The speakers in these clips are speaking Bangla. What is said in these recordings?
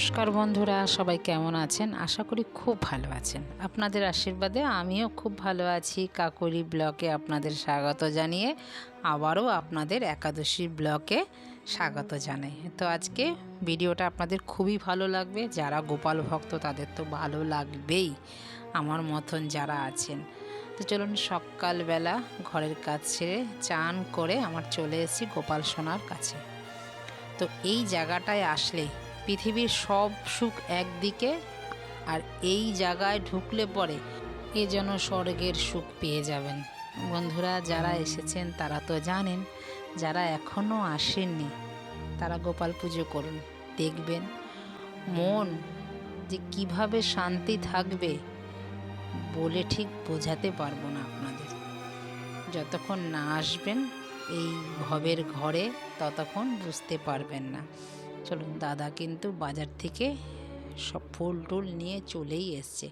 নমস্কার বন্ধুরা, সবাই কেমন আছেন? আশা করি খুব ভালো আছেন। আপনাদের আশীর্বাদে আমিও খুব ভালো আছি। কাকুরি ব্লকে আপনাদের স্বাগত জানিয়ে, আবারও আপনাদের একাদশী ব্লকে স্বাগত জানাই। তো আজকে ভিডিওটা আপনাদের খুবই ভালো লাগবে। যারা গোপাল ভক্ত, তাদের তো ভালো লাগবেই, আমার মতন যারা আছেন। তো চলুন সকালবেলা ঘরের কাজ ছেড়ে চান করে আমার চলে এসেছি গোপাল সোনার কাছে। তো এই জায়গাটায় আসলে পৃথিবীর সব সুখ একদিকে আর এই জায়গায় ঢুকলে পরে এ যেন স্বর্গের সুখ পেয়ে যাবেন। বন্ধুরা, যারা এসেছেন তারা তো জানেন, যারা এখনও আসেননি তারা গোপাল পুজো করুন। দেখবেন মন যে কীভাবে শান্তি থাকবে বলে ঠিক বোঝাতে পারব না আপনাদের। যতক্ষণ না আসবেন, এই ভবের ঘরে ততক্ষণ বুঝতে পারবেন না। চলুন, দাদা কিন্তু বাজার থেকে সব ফুল টুল নিয়ে চলেই এসছে।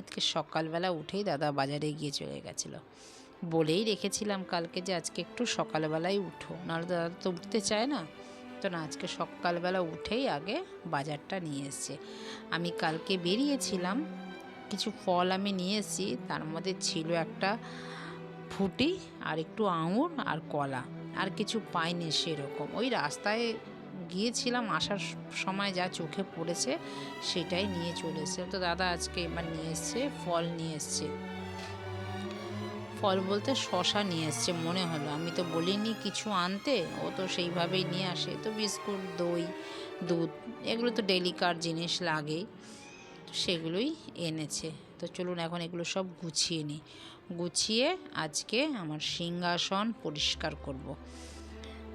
আজকে সকালবেলা উঠেই দাদা বাজারে গিয়ে চলে গেছিল। বলেই রেখেছিলাম কালকে যে আজকে একটু সকালবেলায় উঠো, নাহলে দাদা তো উঠতে চায় না। তো না, আজকে সকালবেলা উঠেই আগে বাজারটা নিয়ে এসছে। আমি কালকে বেরিয়েছিলাম, কিছু ফল আমি নিয়ে এসেছি, তার মধ্যে ছিল একটা ফুটি, আর একটু আঙুর, আর কলা, আর কিছু পাইনি সেরকম। ওই রাস্তায় গিয়েছিলাম, আসার সময় যা চোখে পড়েছে সেটাই নিয়ে চলে এসছে। তো দাদা আজকে এবার নিয়ে এসছে, ফল নিয়ে এসছে। ফল বলতে শশা নিয়ে এসছে মনে হলো। আমি তো বলিনি কিছু আনতে, ও তো সেইভাবেই নিয়ে আসে। তো বিস্কুট, দই, দুধ, এগুলো তো ডেলিকার জিনিস লাগেই সেগুলোই এনেছে। তো চলুন এখন এগুলো সব গুছিয়ে নিই। গুছিয়ে আজকে আমার সিংহাসন পরিষ্কার করব।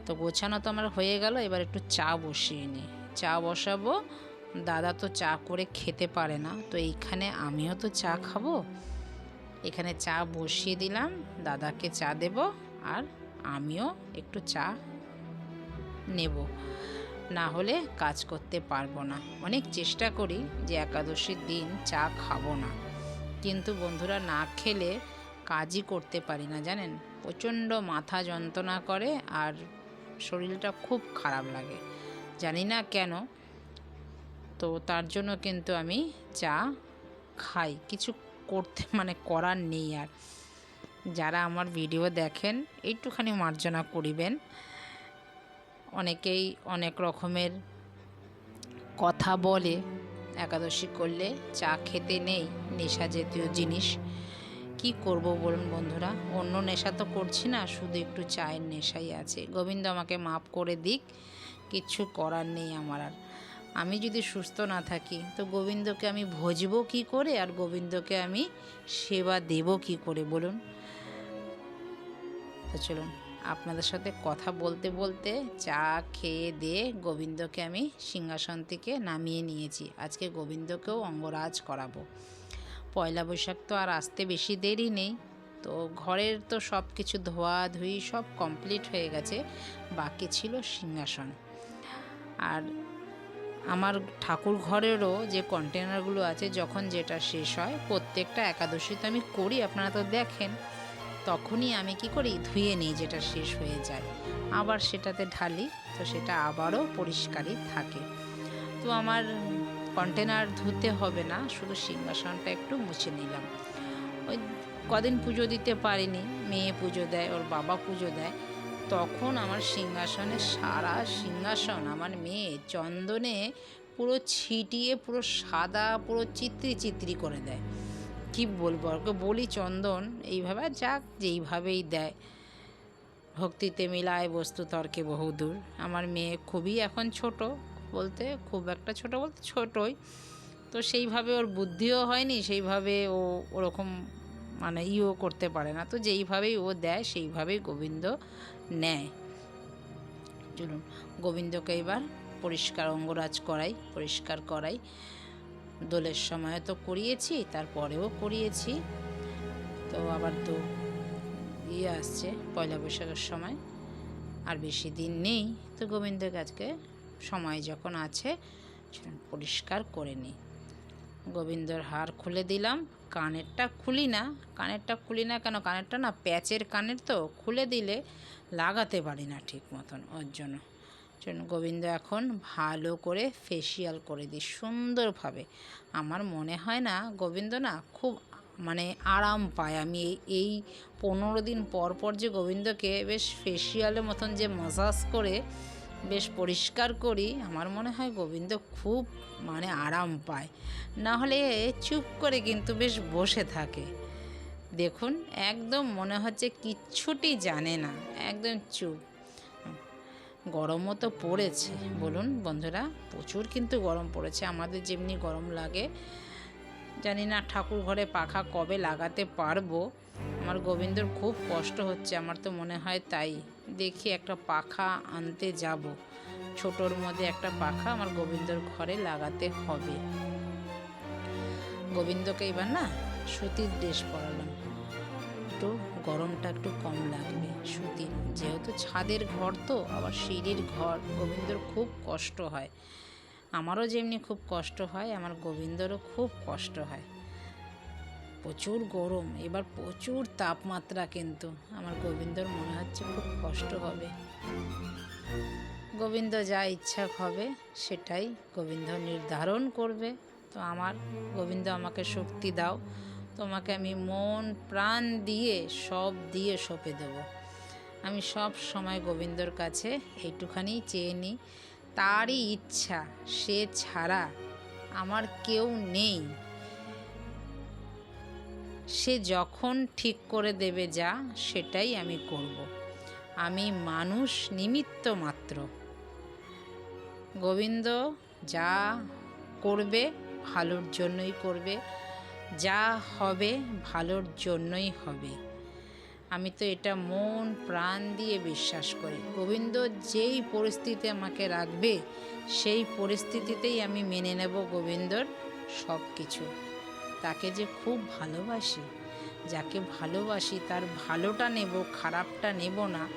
তো গোছানো তো আমার হয়ে গেল, এবার একটু চা বসিয়ে নিই চা বসাবো, দাদা তো চা করে খেতে পারে না, তো এইখানে আমিও তো চা খাব। এখানে চা বসিয়ে দিলাম, দাদাকে চা দেব আর আমিও একটু চা নেব। না হলে কাজ করতে পারব না। অনেক চেষ্টা করি যে একাদশীর দিন চা খাব না। কিন্তু বন্ধুরা না খেলে কাজই করতে পারি না, জানেন? প্রচণ্ড মাথা যন্ত্রণা করে আর শরীরটা খুব খারাপ লাগে। জানি না কেন। তো তার জন্য কিন্তু আমি চা খাই। কিছু করতে মানে করার নেই আর। যারা আমার ভিডিও দেখেন, একটুখানি মার্জনা করিবেন। অনেকেই অনেক রকমের কথা বলে। একাদশী করলে চা খেতে নেই, নেশা জাতীয় জিনিস। কি করব বলুন বন্ধুরা? অন্য নেশা তো করছি না, শুধু একটু চায়ের নেশাই আছে। গোবিন্দ আমাকে মাফ করে দিক, কিচ্ছু করার নেই আমার আর। আমি যদি সুস্থ না থাকি, তো গোবিন্দকে আমি ভজবো কি করে? আর গোবিন্দকে আমি সেবা দেব কি করে বলুন? তো চলুন, আপনাদের সাথে কথা বলতে বলতে চা খেয়ে দিয়ে গোবিন্দকে আমি সিংহাসন থেকে নামিয়ে নিয়েছি। আজকে গোবিন্দকেও অঙ্গরাজ করাবো। পয়লা বৈশাখ তো আর আসতে বেশি দেরি নেই। তো ঘরের তো সব কিছু ধোয়া ধুই সব কমপ্লিট হয়ে গেছে। বাকি ছিল সিংহাসন। আর আমার ঠাকুর ঘরেরও যে কন্টেনারগুলো আছে, যখন যেটা শেষ হয়, প্রত্যেকটা একাদশী তো আমি করি, আপনারা তো দেখেন। তখনই আমি কি করি, ধুয়ে নিই যেটা শেষ হয়ে যায়। আবার সেটাতে ঢালি, তো সেটা আবারও পরিষ্কারই থাকে। তো আমার কন্টেনার ধুতে হবে না, শুধু সিংহাসনটা একটু মুছে নিলাম। ওই কদিন পুজো দিতে পারিনি, মেয়ে পুজো দেয়, ওর বাবা পুজো দেয়। তখন আমার সিংহাসনে সারা সিংহাসন, আমার মেয়ে চন্দনে পুরো ছিটিয়ে, পুরো সাদা, পুরো চিত্রি চিত্রি করে দেয়। কি বলব ওকে বলি চন্দন, এইভাবে যাক, যেইভাবেই দেয়। ভক্তিতে মিলায় বস্তু তর্কে বহুদূর। আমার মেয়ে খুবই এখন ছোট বলতে, খুব একটা ছোট বলতে ছোটই। তো সেইভাবে ওর বুদ্ধিও হয়নি, সেইভাবে ও ওরকম মানে ইও করতে পারে না। তো যেইভাবেই ও দেয়, সেইভাবেই গোবিন্দ নেয়। চলুন, গোবিন্দকে এবার পরিষ্কার অঙ্গরাজ করাই, পরিষ্কার করাই। দোলের সময় তো করিয়েছি, তারপরেও করিয়েছি। তো আবার তো ইয়ে আসছে, পয়লা বৈশাখের সময়। আর বেশি দিন নেই। তো গোবিন্দকে আজকে সময় যখন আছে পরিষ্কার করে নিই। গোবিন্দর হার খুলে দিলাম। কানেরটা খুলি না। কানেরটা খুলি না কেন? কানেরটা না প্যাচের কানের তো। খুলে দিলে লাগাতে পারি না ঠিক মতন ওর জন্য। গোবিন্দ এখন ভালো করে ফেসিয়াল করে দিই সুন্দরভাবে। আমার মনে হয় না গোবিন্দ না খুব মানে আরাম পায়। আমি এই এই পনেরো দিন পর পর যে গোবিন্দকে বেশ ফেসিয়ালের মতন যে মাসাজ করে বেশ পরিষ্কার করি। আমার মনে হয় গোবিন্দ খুব মানে আরাম পায়। না হলে চুপ করে কিন্তু বেশ বসে থাকে। দেখুন, একদম মনে হচ্ছে কিচ্ছুটি জানে না। একদম চুপ। গরমও তো পড়েছে। বলুন বন্ধুরা, প্রচুর কিন্তু গরম পড়েছে। আমাদের যেমনি গরম লাগে। জানি না ঠাকুর ঘরে পাখা কবে লাগাতে পারব। আমার গোবিন্দর খুব কষ্ট হচ্ছে। আমার তো মনে হয় তাই। দেখি একটা পাখা আনতে যাব। ছোটোর মধ্যে একটা পাখা আমার গোবিন্দর ঘরে লাগাতে হবে। গোবিন্দকে এবার না সুতির ড্রেস পরালাম। একটু গরমটা একটু কম লাগবে সুতির। যেহেতু ছাদের ঘর তো, আবার সিঁড়ির ঘর, গোবিন্দর খুব কষ্ট হয়। আমারও যেমনি খুব কষ্ট হয়, আমার গোবিন্দরও খুব কষ্ট হয়। প্রচুর গরম, এবার প্রচুর তাপমাত্রা কিন্তু। আমার গোবিন্দর মনে হচ্ছে খুব কষ্ট হবে। গোবিন্দ যা ইচ্ছা হবে, সেটাই গোবিন্দ নির্ধারণ করবে। তো আমার, গোবিন্দ আমাকে শক্তি দাও। তোমাকে আমি মন, প্রাণ দিয়ে, সব দিয়ে সঁপে দেব। আমি সব সময় গোবিন্দর কাছে এইটুখানি চেয়ে নিই। তারই ইচ্ছা, সে ছাড়া আমার কেউ নেই। সে যখন ঠিক করে দেবে যা, সেটাই আমি করব। আমি মানুষ নিমিত্ত মাত্র। গোবিন্দ যা করবে, ভালোর জন্যই করবে। যা হবে, ভালোর জন্যই হবে। আমি তো এটা মন, প্রাণ দিয়ে বিশ্বাস করি। গোবিন্দ যেই পরিস্থিতি আমাকে রাখবে, সেই পরিস্থিতিতেই আমি মেনে নেব গোবিন্দর সব কিছু তাকে যে খুব ভালোবাসি, যাকে ভালোবাসি তার ভালোটা নেব, খারাপটা নেব না,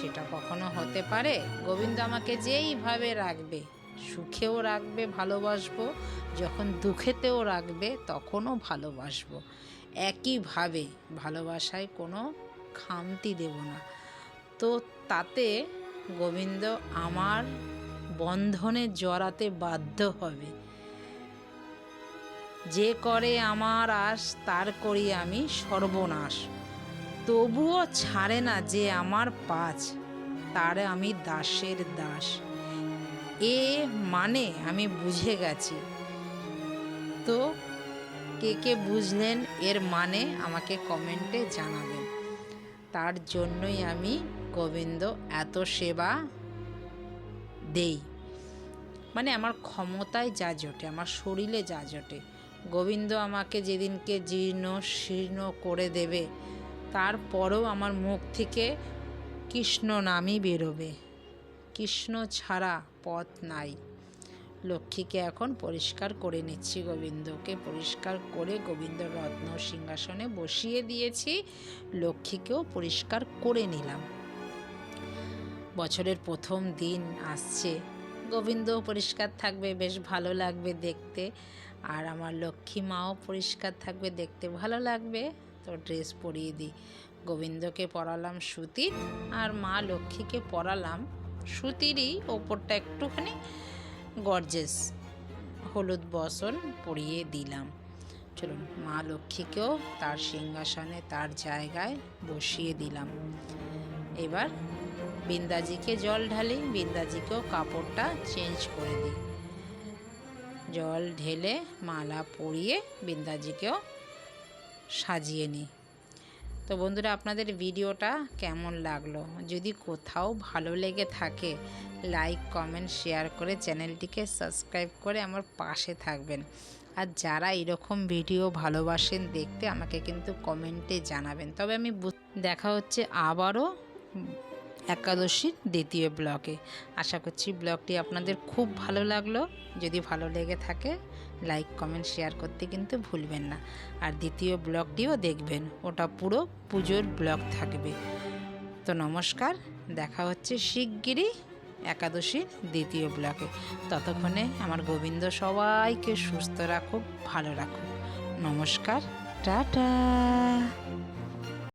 সেটা কখনো হতে পারে? গোবিন্দ আমাকে যেইভাবে রাখবে, সুখেও রাখবে, ভালোবাসবো, যখন দুঃখেতেও রাখবে, তখনও ভালোবাসবো। একইভাবে ভালোবাসায় কোনো খামতি দেব না। তো তাতে গোবিন্দ আমার বন্ধনে জড়াতে বাধ্য হবে। যে করে আমার আশ, তার করি আমি সর্বনাশ। তবুও ছাড়ে না যে আমার পাঁচ, তার আমি দাসের দাস। এ মানে আমি বুঝে গেছি। তো কে কে বুঝলেন এর মানে আমাকে কমেন্টে জানাবেন। তার জন্যই আমি গোবিন্দ এত সেবা দেই। মানে আমার ক্ষমতায় যা জোটে, আমার শরীরে যা জোটে। গোবিন্দ আমাকে যেদিনকে জীর্ণ, শীর্ণ করে দেবে, তারপরও আমার মুখ থেকে কৃষ্ণ নামই বেরোবে। কৃষ্ণ ছাড়া পথ নাই। লক্ষ্মীকে এখন পরিষ্কার করে নিচ্ছি গোবিন্দকে। পরিষ্কার করে গোবিন্দ রত্ন সিংহাসনে বসিয়ে দিয়েছি। লক্ষ্মীকেও পরিষ্কার করে নিলাম। বছরের প্রথম দিন আসছে। গোবিন্দও পরিষ্কার থাকবে, বেশ ভালো লাগবে দেখতে। আর আমার লক্ষ্মী মাও পরিষ্কার থাকবে, দেখতে ভালো লাগবে। তো ড্রেস পরিয়ে দিই। গোবিন্দকে পরালাম সুতির আর মা লক্ষ্মীকে পরালাম সুতিরই ওপরটা একটুখানি গর্জেস হলুদ বসন পরিয়ে দিলাম। চলুন, মা লক্ষ্মীকেও তার সিংহাসনে, তার জায়গায় বসিয়ে দিলাম। এবার বিন্দাজিকে জল ঢালি, বিন্দাজিকেও কাপড়টা চেঞ্জ করে দিই। জল ঢেলে মালা পরিয়ে বৃন্দাজিকেও সাজিয়ে নিই। তো বন্ধুরা, আপনাদের ভিডিওটা কেমন লাগল? যদি কোথাও ভালো লেগে থাকে, লাইক, কমেন্ট, শেয়ার করে চ্যানেলটিকে সাবস্ক্রাইব করে আমার পাশে থাকবেন। আর যারা এরকম ভিডিও ভালোবাসেন দেখতে, আমাকে কিন্তু কমেন্টে জানাবেন। তবে আমি দেখা হচ্ছে আবারও একাদশীর দ্বিতীয় ব্লগে আশা করছি ব্লগটি আপনাদের খুব ভালো লাগল। যদি ভালো লেগে থাকে, লাইক, কমেন্ট, শেয়ার করতে কিন্তু ভুলবেন না। আর দ্বিতীয় ব্লগটিও দেখবেন, ওটা পুরো পুজোর ব্লগ থাকবে। তো নমস্কার, দেখা হচ্ছে শিগগিরই একাদশীর দ্বিতীয় ব্লকে। ততক্ষণে আমার গোবিন্দ সবাইকে সুস্থ রাখুক, ভালো রাখুক। নমস্কার, টাটা।